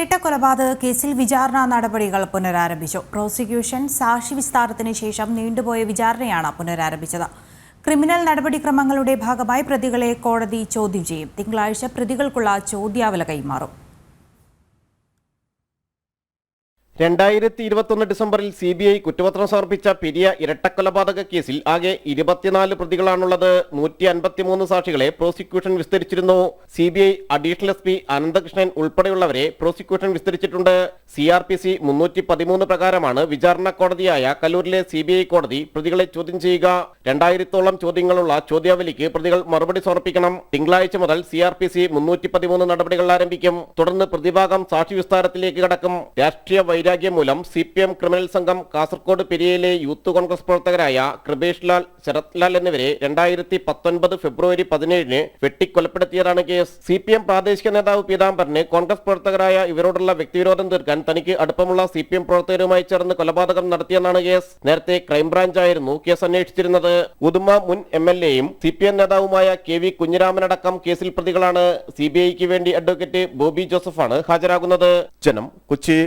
ഇരട്ട കൊലപാതക കേസിൽ വിചാരണ നടപടികൾ പുനരാരംഭിച്ചു. പ്രോസിക്യൂഷൻ സാക്ഷി വിസ്താരത്തിന് ശേഷം നീണ്ടുപോയ വിചാരണയാണ് പുനരാരംഭിച്ചത്. ക്രിമിനൽ നടപടിക്രമങ്ങളുടെ ഭാഗമായി പ്രതികളെ കോടതി ചോദ്യം ചെയ്യും. തിങ്കളാഴ്ച പ്രതികൾക്കുള്ള ചോദ്യാവല കൈമാറും. രണ്ടായിരത്തി ഇരുപത്തൊന്ന് ഡിസംബറിൽ സി ബി ഐ കുറ്റപത്രം സമർപ്പിച്ച പെരിയ ഇരട്ടക്കൊലപാതക കേസിൽ ആകെ ഇരുപത്തിനാല് പ്രതികളാണുള്ളത്. നൂറ്റി അൻപത്തിമൂന്ന് സാക്ഷികളെ prosecution വിസ്തരിച്ചിരുന്നു. C B I additional S P Ananthakrishnan ഉൾപ്പെടെയുള്ളവരെ prosecution വിസ്തരിച്ചിട്ടുണ്ട്. സി ആർ പി സി മുന്നൂറ്റി പതിമൂന്ന് പ്രകാരമാണ് വിചാരണ കോടതിയായ കല്ലൂരിലെ സി ബി ഐ കോടതി പ്രതികളെ ചോദ്യം ചെയ്യുക. രണ്ടായിരത്തോളം ചോദ്യങ്ങളുള്ള ചോദ്യാവലിക്ക് പ്രതികൾ മറുപടി സമർപ്പിക്കണം. തിങ്കളാഴ്ച മുതൽ സി ആർ പി സി മുന്നൂറ്റി പതിമൂന്ന് നടപടികൾ ആരംഭിക്കും. തുടർന്ന് പ്രതിഭാഗം സാക്ഷി വിസ്താരത്തിലേക്ക് കടക്കും. രാഷ്ട്രീയ വൈരാഗ്യം മൂലം സി പി എം ക്രിമിനൽ സംഘം കാസർകോട് പെരിയയിലെ യൂത്ത് കോൺഗ്രസ് പ്രവർത്തകരായ കൃപേഷ് ലാൽ ശരത് ലാൽ എന്നിവരെ രണ്ടായിരത്തി പത്തൊൻപത് ഫെബ്രുവരി പതിനേഴിന് വെട്ടിക്കൊലപ്പെടുത്തിയതാണ് കേസ്. സി പി എം പ്രാദേശിക നേതാവ് പീതാംബരന് കോൺഗ്രസ് പ്രവർത്തകരായ ഇവരോടുള്ള വ്യക്തിവിരോധം തീർക്കാൻ തനിക്ക് അടുപ്പമുള്ള സി പി എം പ്രവർത്തകരുമായി ചേർന്ന് കൊലപാതകം നടത്തിയെന്നാണ് കേസ്. നേരത്തെ ക്രൈംബ്രാഞ്ചായിരുന്നു കേസ് അന്വേഷിച്ചിരുന്നത്. ഉദുമ മുൻ എം എൽ എയും സി പി എം നേതാവുമായ കെ വി കുഞ്ഞിരാമനടക്കം കേസിൽ പ്രതികളാണ്. സി ബി ഐക്ക് വേണ്ടി അഡ്വക്കേറ്റ് ബോബി ജോസഫാണ് ഹാജരാകുന്നത്. ജനം കൊച്ചി